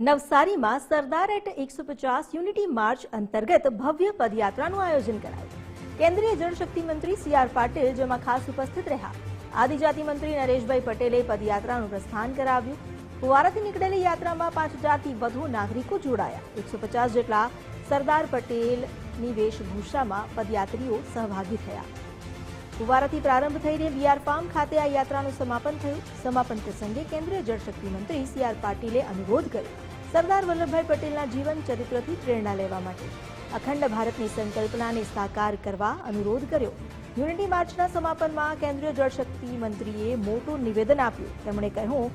નવસારીમાં સરદાર એટ એકસો પચાસ યુનિટી માર્ચ અંતર્ગત ભવ્ય પદયાત્રાનું આયોજન કરાયું. કેન્દ્રીય જળશક્તિ મંત્રી સી આર પાટીલ, જેમાં ખાસ ઉપસ્થિત રહ્યા. આદિજાતિ મંત્રી નરેશભાઈ પટેલે પદયાત્રાનું પ્રસ્થાન કરાવ્યું. ફુવારાથી નીકળેલી યાત્રામાં પાંચ હજારથી વધુ નાગરિકો જોડાયા. એકસો પચાસ જેટલા સરદાર પટેલની વેશભૂષામાં પદયાત્રીઓ સહભાગી થયા. ફુવારાથી પ્રારંભ થઈને વીઆર ફાર્મ ખાતે આ યાત્રાનું સમાપન થયું. સમાપન પ્રસંગે કેન્દ્રીય જળશક્તિ મંત્રી સી આર પાટીલે અનુરોધ કર્યો. સરદાર વલ્લભભાઈ પટેલના જીવન ચરિત્રથી પ્રેરણા લેવા માટે અખંડ ભારતની સંકલ્પનાને સાકાર કરવા અનુરોધ કર્યો. યુનિટી માર્ચના સમાપનમાં કેન્દ્રીય જળશક્તિ મંત્રીએ મોટું નિવેદન આપ્યું. તેમણે કહ્યું,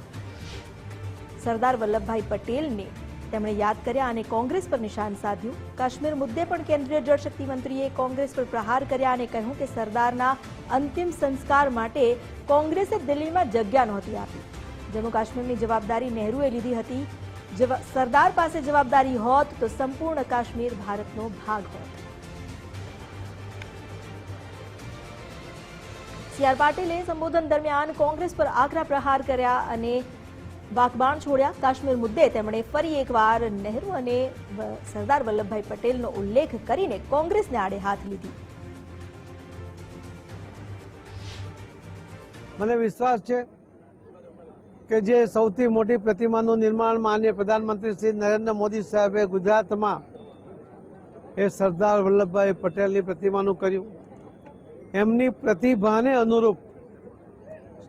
સરદાર વલ્લભભાઈ પટેલને તેમણે યાદ કર્યા અને કોંગ્રેસ પર નિશાન સાધ્યું. કાશ્મીર મુદ્દે પણ કેન્દ્રીય જળશક્તિ મંત્રીએ કોંગ્રેસ પર પ્રહાર કર્યા અને કહ્યું કે સરદારના અંતિમ સંસ્કાર માટે કોંગ્રેસે દિલ્હીમાં જગ્યા નહોતી આપી. જમ્મુ કાશ્મીરની જવાબદારી નહેરુએ લીધી હતી. સરદાર પાસે જવાબદારી હોત તો સંપૂર્ણ કાશ્મીર ભારતનો ભાગ હોત. સી પાટીલે સંબોધન દરમિયાન કોંગ્રેસ પર આકરા પ્રહાર કર્યા અને વાકબાણ છોડ્યા. કાશ્મીર મુદ્દે તેમણે ફરી એકવાર નહેરુ અને સરદાર વલ્લભભાઈ પટેલનો ઉલ્લેખ કરીને કોંગ્રેસને આડે હાથ લીધી. મને વિશ્વાસ છે કે જે સૌથી મોટી પ્રતિમાનું નિર્માણ માન્ય પ્રધાનમંત્રી શ્રી નરેન્દ્ર મોદી સાહેબે ગુજરાતમાં એ સરદાર વલ્લભભાઈ પટેલની પ્રતિમાનું કર્યું. એમની પ્રતિભાને અનુરૂપ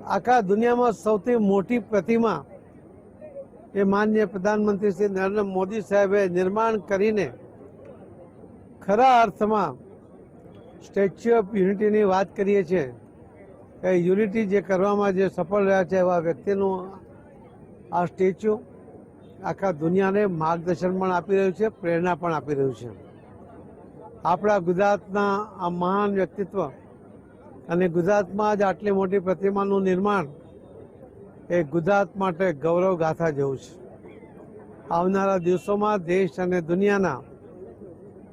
આખા દુનિયામાં સૌથી મોટી પ્રતિમા એ માન્ય પ્રધાનમંત્રી શ્રી નરેન્દ્ર મોદી સાહેબે નિર્માણ કરીને ખરા અર્થમાં સ્ટેચ્યુ ઓફ યુનિટીની વાત કરીએ છીએ. કે યુનિટી જે કરવામાં જે સફળ રહ્યા છે એવા વ્યક્તિનું આ સ્ટેચ્યુ આખા દુનિયાને માર્ગદર્શન પણ આપી રહ્યું છે, પ્રેરણા પણ આપી રહ્યું છે. આપણા ગુજરાતના આ મહાન વ્યક્તિત્વ અને ગુજરાતમાં જ આટલી મોટી પ્રતિમાનું નિર્માણ એ ગુજરાત માટે ગૌરવ ગાથા જેવું છે. આવનારા દિવસોમાં દેશ અને દુનિયાના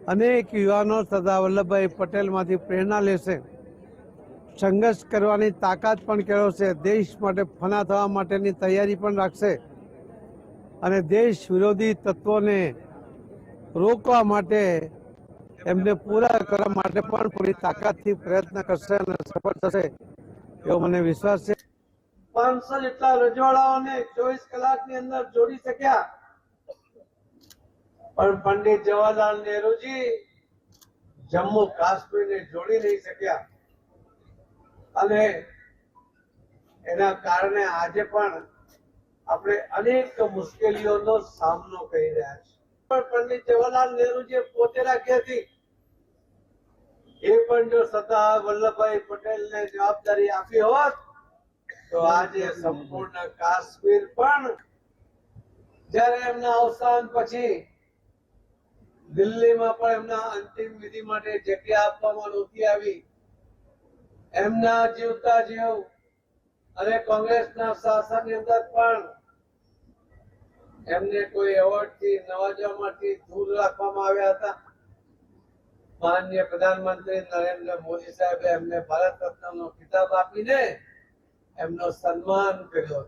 અનેક યુવાનો સરદાર વલ્લભભાઈ પટેલમાંથી પ્રેરણા લેશે સંઘર્ષ કરવાની તાકાત પણ કેળવશે. દેશ માટે ફના થવા માટેની તૈયારી પણ રાખશે. અને દેશ વિરોધી તત્વોને રોકવા માટે એમને પૂરા કરવા માટે પણ પૂરી તાકાતથી પ્રયત્ન કરશે અને સફળ થશે એવો મને વિશ્વાસ છે. પાંચસો જેટલા રજવાડાઓને ચોવીસ કલાકની અંદર જોડી શક્યા. પણ પંડિત જવાહરલાલ નહેરુજી જમ્મુ કાશ્મીરને જોડી નહીં શક્યા. અને એના કારણે આજે પણ આપણે અનેક મુશ્કેલીઓનો સામનો કરી રહ્યા છીએ. પણ પંડિત જવાહરલાલ નહેરુજીએ પોતે રાખી હતી એ પણ જો સરદાર વલ્લભભાઈ પટેલને જવાબદારી આપી હોત, તો આજે સંપૂર્ણ કાશ્મીર પણ જ્યારે એમના અવસાન પછી દિલ્હીમાં પણ એમના અંતિમ વિધિ માટે જગ્યા આપવામાં નહોતી આવી એમના જીવતા જીવ અને કોંગ્રેસના શાસનની અંદર પણ એમને કોઈ એવોર્ડથી નવાજવામાંથી દૂર રાખવામાં આવ્યા હતા. માનનીય પ્રધાનમંત્રી નરેન્દ્ર મોદી સાહેબે એમને ભારત રત્નનો ખિતાબ આપીને એમનો સન્માન કર્યો.